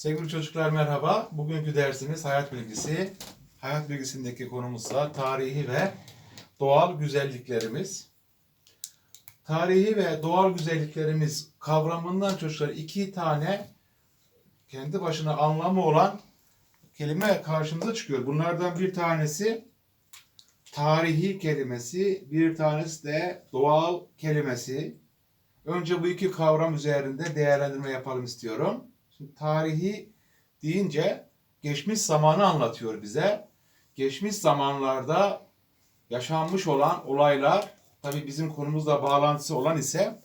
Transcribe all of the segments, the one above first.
Sevgili çocuklar merhaba. Bugünkü dersimiz hayat bilgisi. Hayat bilgisindeki konumuzsa tarihi ve doğal güzelliklerimiz. Tarihi ve doğal güzelliklerimiz kavramından çocuklar iki tane kendi başına anlamı olan kelime karşımıza çıkıyor. Bunlardan bir tanesi tarihi kelimesi, bir tanesi de doğal kelimesi. Önce bu iki kavram üzerinde değerlendirme yapalım istiyorum. Şimdi tarihi deyince geçmiş zamanı anlatıyor bize. Geçmiş zamanlarda yaşanmış olan olaylar, tabii bizim konumuzla bağlantısı olan ise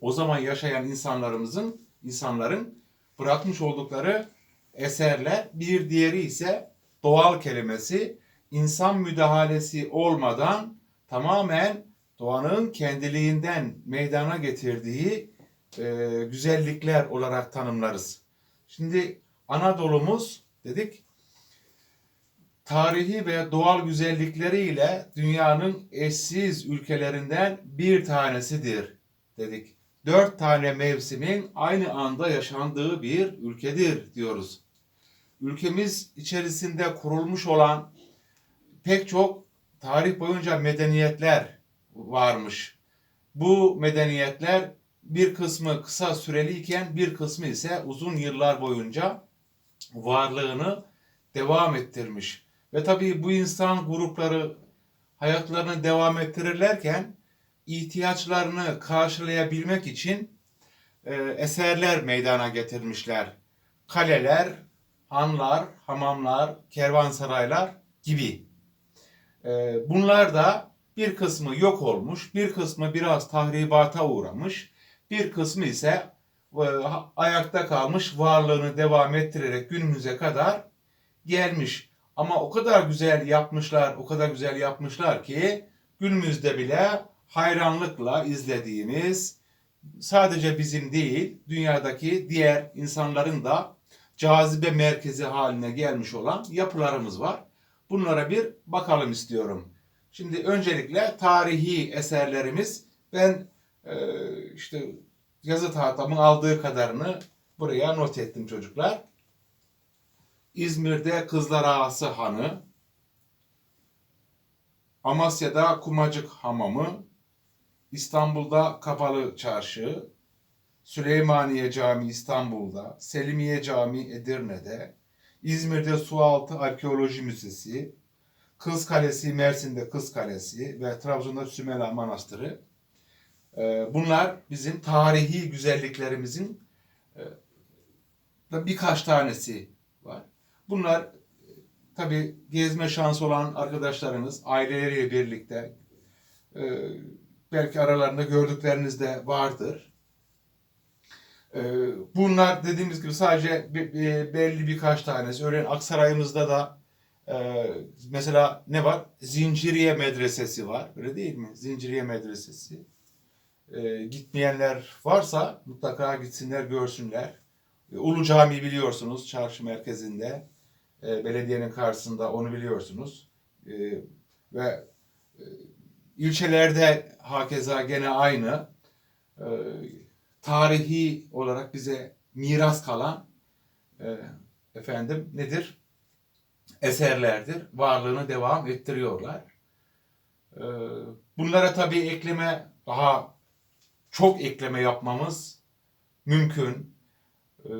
o zaman yaşayan insanlarımızın, insanların bırakmış oldukları eserler. Bir diğeri ise doğal kelimesi, insan müdahalesi olmadan tamamen doğanın kendiliğinden meydana getirdiği e, güzellikler olarak tanımlarız. Şimdi Anadolu'muz dedik tarihi ve doğal güzellikleriyle dünyanın eşsiz ülkelerinden bir tanesidir dedik. Dört tane mevsimin aynı anda yaşandığı bir ülkedir diyoruz. Ülkemiz içerisinde kurulmuş olan pek çok tarih boyunca medeniyetler varmış. Bu medeniyetler bir kısmı kısa süreliyken bir kısmı ise uzun yıllar boyunca varlığını devam ettirmiş. Ve tabii bu insan grupları hayatlarını devam ettirirlerken ihtiyaçlarını karşılayabilmek için e, eserler meydana getirmişler. Kaleler, hanlar, hamamlar, kervansaraylar gibi. E, bunlar da bir kısmı yok olmuş, bir kısmı biraz tahribata uğramış, bir kısmı ise e, ayakta kalmış, varlığını devam ettirerek günümüze kadar gelmiş. Ama o kadar güzel yapmışlar, o kadar güzel yapmışlar ki günümüzde bile hayranlıkla izlediğimiz sadece bizim değil, dünyadaki diğer insanların da cazibe merkezi haline gelmiş olan yapılarımız var. Bunlara bir bakalım istiyorum. Şimdi öncelikle tarihi eserlerimiz ben e, işte yazı tahtamın aldığı kadarını buraya not ettim çocuklar. İzmir'de Kızlar Ağası Hanı, Amasya'da Kumacık Hamamı, İstanbul'da Kapalı Çarşı, Süleymaniye Camii İstanbul'da, Selimiye Camii Edirne'de, İzmir'de Sualtı Arkeoloji Müzesi, Kız Kalesi Mersin'de Kız Kalesi ve Trabzon'da Sümela Manastırı. Ee, Bunlar bizim tarihi güzelliklerimizin e, da birkaç tanesi var. Bunlar tabi gezme şansı olan arkadaşlarımız aileleriyle birlikte e, belki aralarında gördükleriniz de vardır. E, Bunlar dediğimiz gibi sadece be- be- belli birkaç tanesi. Örneğin Aksaray'ımızda da e, mesela ne var? Zinciriye Medresesi var. Öyle değil mi? Zinciriye Medresesi. E, Gitmeyenler varsa mutlaka gitsinler, görsünler. E, Ulu Cami biliyorsunuz çarşı merkezinde. E, belediyenin karşısında onu biliyorsunuz. E, ve e, ilçelerde hakeza gene aynı. E, tarihi olarak bize miras kalan e, efendim nedir? Eserlerdir. Varlığını devam ettiriyorlar. E, bunlara tabii ekleme daha çok ekleme yapmamız mümkün. E,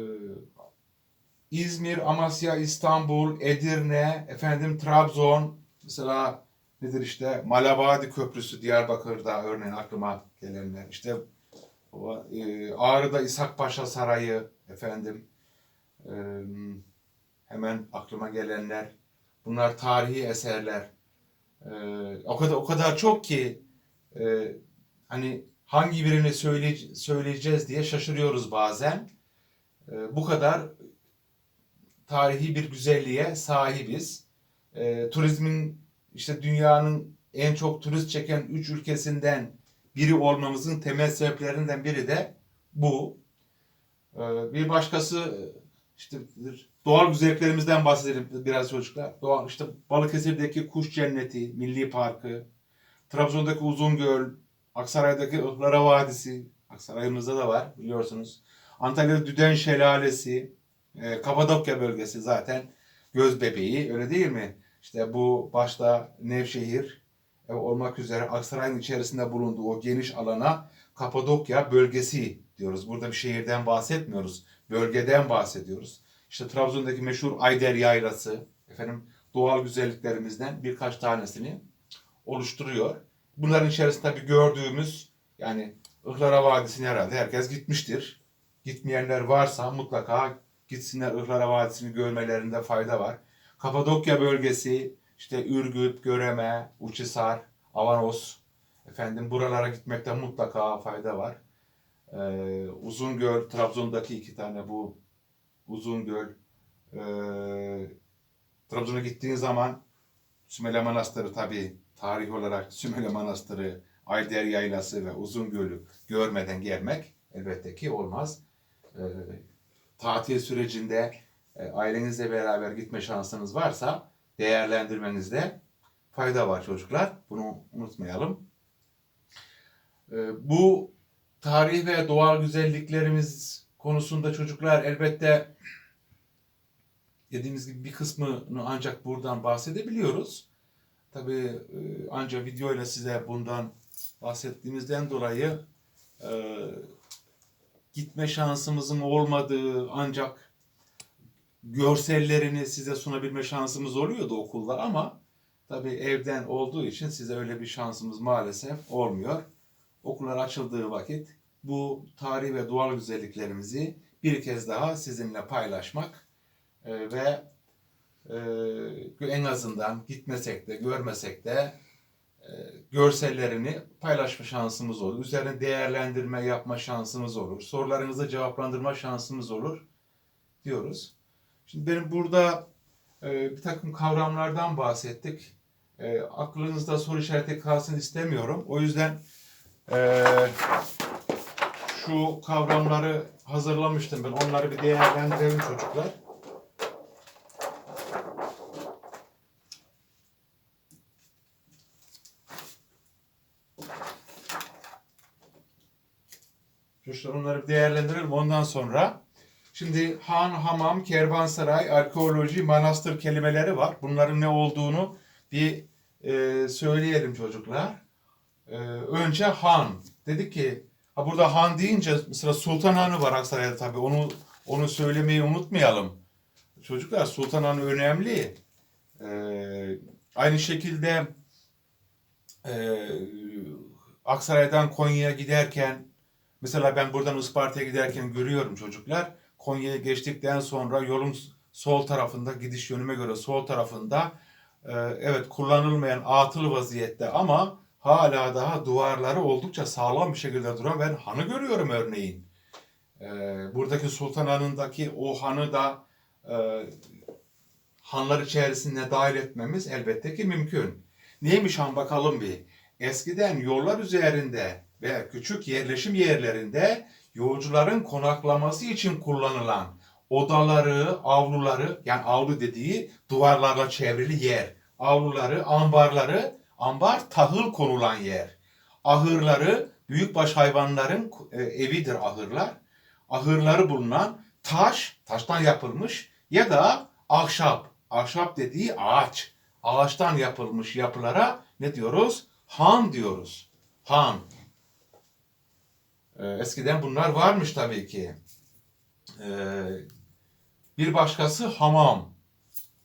İzmir, Amasya, İstanbul, Edirne, efendim Trabzon, mesela nedir işte Malabadi Köprüsü Diyarbakır'da örneğin aklıma gelenler. İşte e, Ağrı'da İshak Paşa Sarayı efendim e, hemen aklıma gelenler. Bunlar tarihi eserler. E, o kadar o kadar çok ki hani hangi birini söyle, söyleyeceğiz diye şaşırıyoruz bazen. E, bu kadar tarihi bir güzelliğe sahibiz. E, turizmin işte dünyanın en çok turist çeken üç ülkesinden biri olmamızın temel sebeplerinden biri de bu. E, bir başkası işte doğal güzelliklerimizden bahsedelim biraz çocuklar. Doğal işte Balıkesir'deki Kuş Cenneti Milli Parkı, Trabzon'daki Uzungöl, Aksaray'daki Ihlara Vadisi, Aksaray'ımızda da var biliyorsunuz. Antalya'da Düden Şelalesi, E, Kapadokya bölgesi zaten göz bebeği öyle değil mi? İşte bu başta Nevşehir e, olmak üzere Aksaray'ın içerisinde bulunduğu o geniş alana Kapadokya bölgesi diyoruz. Burada bir şehirden bahsetmiyoruz. Bölgeden bahsediyoruz. İşte Trabzon'daki meşhur Ayder Yaylası, efendim doğal güzelliklerimizden birkaç tanesini oluşturuyor. Bunların içerisinde tabii gördüğümüz yani Ihlara Vadisi'ne herhalde herkes gitmiştir. Gitmeyenler varsa mutlaka gitsinler Ihlara Vadisi'ni görmelerinde fayda var. Kapadokya bölgesi, işte Ürgüp, Göreme, Uçhisar, Avanos, efendim buralara gitmekte mutlaka fayda var. Ee, Uzungöl, Trabzon'daki iki tane bu Uzungöl, ee, Trabzon'a gittiğin zaman Sümele Manastırı tabii tarih olarak Sümele Manastırı, Ayder Yaylası ve Uzungöl'ü görmeden gelmek elbette ki olmaz. Ee, tatil sürecinde e, ailenizle beraber gitme şansınız varsa değerlendirmenizde fayda var çocuklar. Bunu unutmayalım. Ee, bu tarih ve doğal güzelliklerimiz konusunda çocuklar elbette dediğimiz gibi bir kısmını ancak buradan bahsedebiliyoruz. Tabii e, ancak videoyla size bundan bahsettiğimizden dolayı e, gitme şansımızın olmadığı ancak görsellerini size sunabilme şansımız oluyordu okulda ama tabii evden olduğu için size öyle bir şansımız maalesef olmuyor. Okullar açıldığı vakit bu tarih ve doğal güzelliklerimizi bir kez daha sizinle paylaşmak e, ve e, en azından gitmesek de görmesek de e, görsellerini paylaşma şansımız olur. Üzerine değerlendirme yapma şansımız olur. Sorularınızı cevaplandırma şansımız olur diyoruz. Şimdi benim burada e, bir takım kavramlardan bahsettik. E, aklınızda soru işareti kalsın istemiyorum. O yüzden e, şu kavramları hazırlamıştım ben. Onları bir değerlendirelim çocuklar. Çocuklar onları bir değerlendirelim. Ondan sonra şimdi han, hamam, kervansaray, arkeoloji, manastır kelimeleri var. Bunların ne olduğunu bir e, söyleyelim çocuklar. E, önce han. Dedik ki ha burada han deyince mesela Sultan Hanı var Aksaray'da tabii. Onu onu söylemeyi unutmayalım. Çocuklar Sultan Hanı önemli. E, aynı şekilde e, Aksaray'dan Konya'ya giderken Mesela ben buradan Isparta'ya giderken görüyorum çocuklar. Konya'ya geçtikten sonra yolun sol tarafında gidiş yönüme göre sol tarafında e, evet kullanılmayan atıl vaziyette ama hala daha duvarları oldukça sağlam bir şekilde duran ben hanı görüyorum örneğin. E, buradaki Sultan Hanı'ndaki o hanı da e, hanlar içerisinde dahil etmemiz elbette ki mümkün. Neymiş han bakalım bir. Eskiden yollar üzerinde ve küçük yerleşim yerlerinde yolcuların konaklaması için kullanılan odaları, avluları yani avlu dediği duvarlarla çevrili yer, avluları, ambarları, ambar tahıl konulan yer. Ahırları büyükbaş hayvanların e, evidir ahırlar. Ahırları bulunan taş, taştan yapılmış ya da ahşap, ahşap dediği ağaç, ağaçtan yapılmış yapılara ne diyoruz? Han diyoruz. Han. Ee, eskiden bunlar varmış tabii ki. Ee, bir başkası hamam.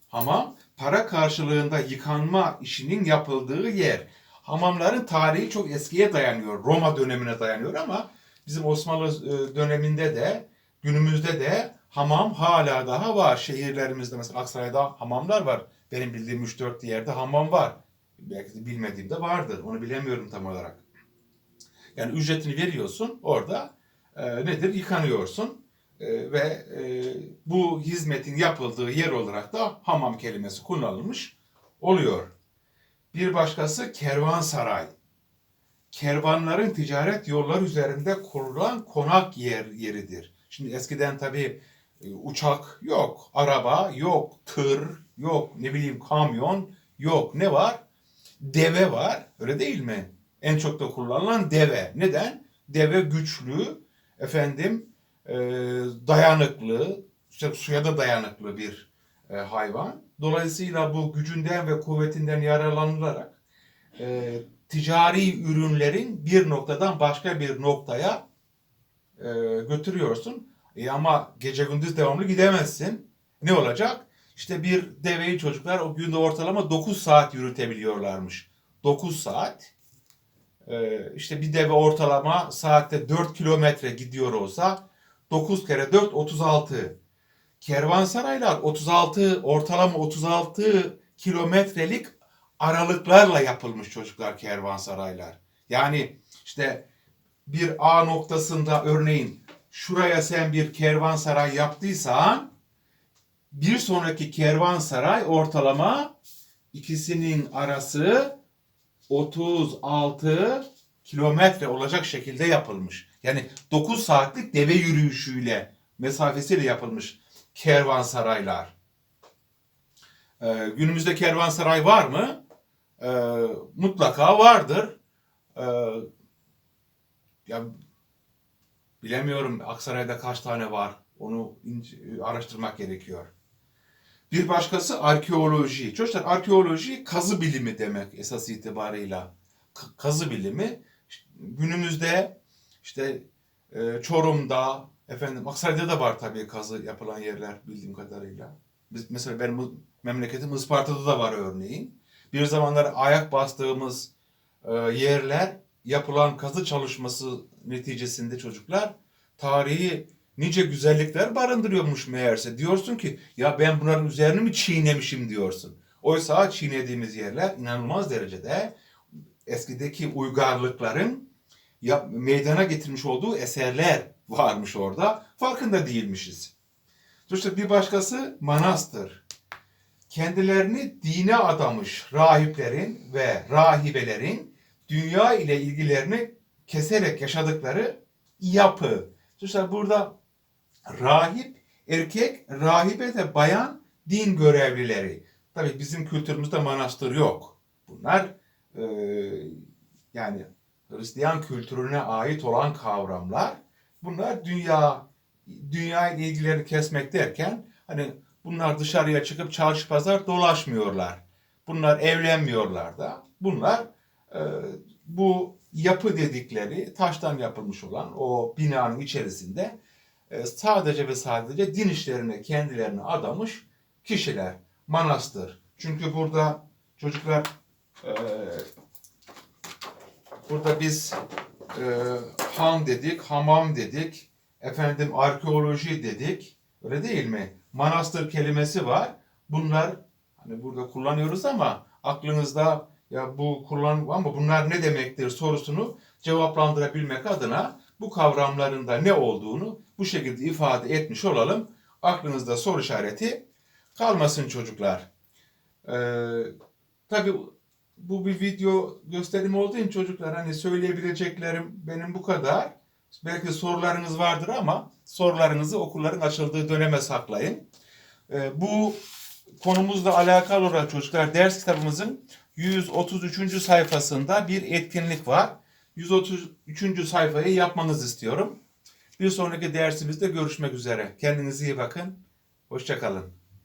Hamam para karşılığında yıkanma işinin yapıldığı yer. Hamamların tarihi çok eskiye dayanıyor. Roma dönemine dayanıyor ama bizim Osmanlı e, döneminde de günümüzde de hamam hala daha var. Şehirlerimizde mesela Aksaray'da hamamlar var. Benim bildiğim 3-4 yerde hamam var. Belki de bilmediğim de vardır. Onu bilemiyorum tam olarak. Yani ücretini veriyorsun orada e, nedir yıkanıyorsun e, ve e, bu hizmetin yapıldığı yer olarak da hamam kelimesi kullanılmış oluyor. Bir başkası kervansaray. Kervanların ticaret yolları üzerinde kurulan konak yer yeridir. Şimdi eskiden tabii e, uçak yok, araba yok, tır yok, ne bileyim kamyon yok. Ne var? Deve var. Öyle değil mi? En çok da kullanılan deve. Neden? Deve güçlü, efendim e, dayanıklı, işte suya da dayanıklı bir e, hayvan. Dolayısıyla bu gücünden ve kuvvetinden yararlanılarak e, ticari ürünlerin bir noktadan başka bir noktaya e, götürüyorsun. E, ama gece gündüz devamlı gidemezsin. Ne olacak? İşte bir deveyi çocuklar o günde ortalama 9 saat yürütebiliyorlarmış. 9 saat. E, işte bir deve ortalama saatte 4 kilometre gidiyor olsa 9 kere 4 36. Kervansaraylar 36 ortalama 36 kilometrelik aralıklarla yapılmış çocuklar kervansaraylar. Yani işte bir A noktasında örneğin şuraya sen bir kervansaray yaptıysan bir sonraki kervansaray ortalama ikisinin arası 36 kilometre olacak şekilde yapılmış. Yani 9 saatlik deve yürüyüşüyle mesafesiyle yapılmış kervansaraylar. Ee, günümüzde kervansaray var mı? Ee, mutlaka vardır. Ee, ya bilemiyorum Aksaray'da kaç tane var. Onu araştırmak gerekiyor. Bir başkası arkeoloji. Çocuklar arkeoloji kazı bilimi demek esas itibarıyla. Kazı bilimi günümüzde işte e, Çorum'da efendim Aksaray'da da var tabii kazı yapılan yerler bildiğim kadarıyla. Biz, mesela benim memleketim Isparta'da da var örneğin. Bir zamanlar ayak bastığımız e, yerler yapılan kazı çalışması neticesinde çocuklar tarihi nice güzellikler barındırıyormuş meğerse. Diyorsun ki ya ben bunların üzerini mi çiğnemişim diyorsun. Oysa çiğnediğimiz yerler inanılmaz derecede eskideki uygarlıkların yap, meydana getirmiş olduğu eserler varmış orada. Farkında değilmişiz. İşte bir başkası manastır. Kendilerini dine adamış rahiplerin ve rahibelerin dünya ile ilgilerini keserek yaşadıkları yapı. İşte burada rahip, erkek, rahibe de bayan din görevlileri. Tabii bizim kültürümüzde manastır yok. Bunlar e, yani Hristiyan kültürüne ait olan kavramlar. Bunlar dünya dünya ile ilgilerini kesmek derken hani bunlar dışarıya çıkıp çarşı pazar dolaşmıyorlar. Bunlar evlenmiyorlar da. Bunlar e, bu yapı dedikleri taştan yapılmış olan o binanın içerisinde sadece ve sadece din işlerine kendilerini adamış kişiler. Manastır. Çünkü burada çocuklar e, burada biz e, han dedik, hamam dedik, efendim arkeoloji dedik. Öyle değil mi? Manastır kelimesi var. Bunlar hani burada kullanıyoruz ama aklınızda ya bu kullan ama bunlar ne demektir sorusunu cevaplandırabilmek adına bu kavramların da ne olduğunu bu şekilde ifade etmiş olalım. Aklınızda soru işareti kalmasın çocuklar. Ee, tabii bu bir video gösterimi olduğu için çocuklar hani söyleyebileceklerim benim bu kadar. Belki sorularınız vardır ama sorularınızı okulların açıldığı döneme saklayın. Ee, bu konumuzla alakalı olarak çocuklar ders kitabımızın 133. sayfasında bir etkinlik var. 133. sayfayı yapmanızı istiyorum. Bir sonraki dersimizde görüşmek üzere. Kendinize iyi bakın. Hoşçakalın.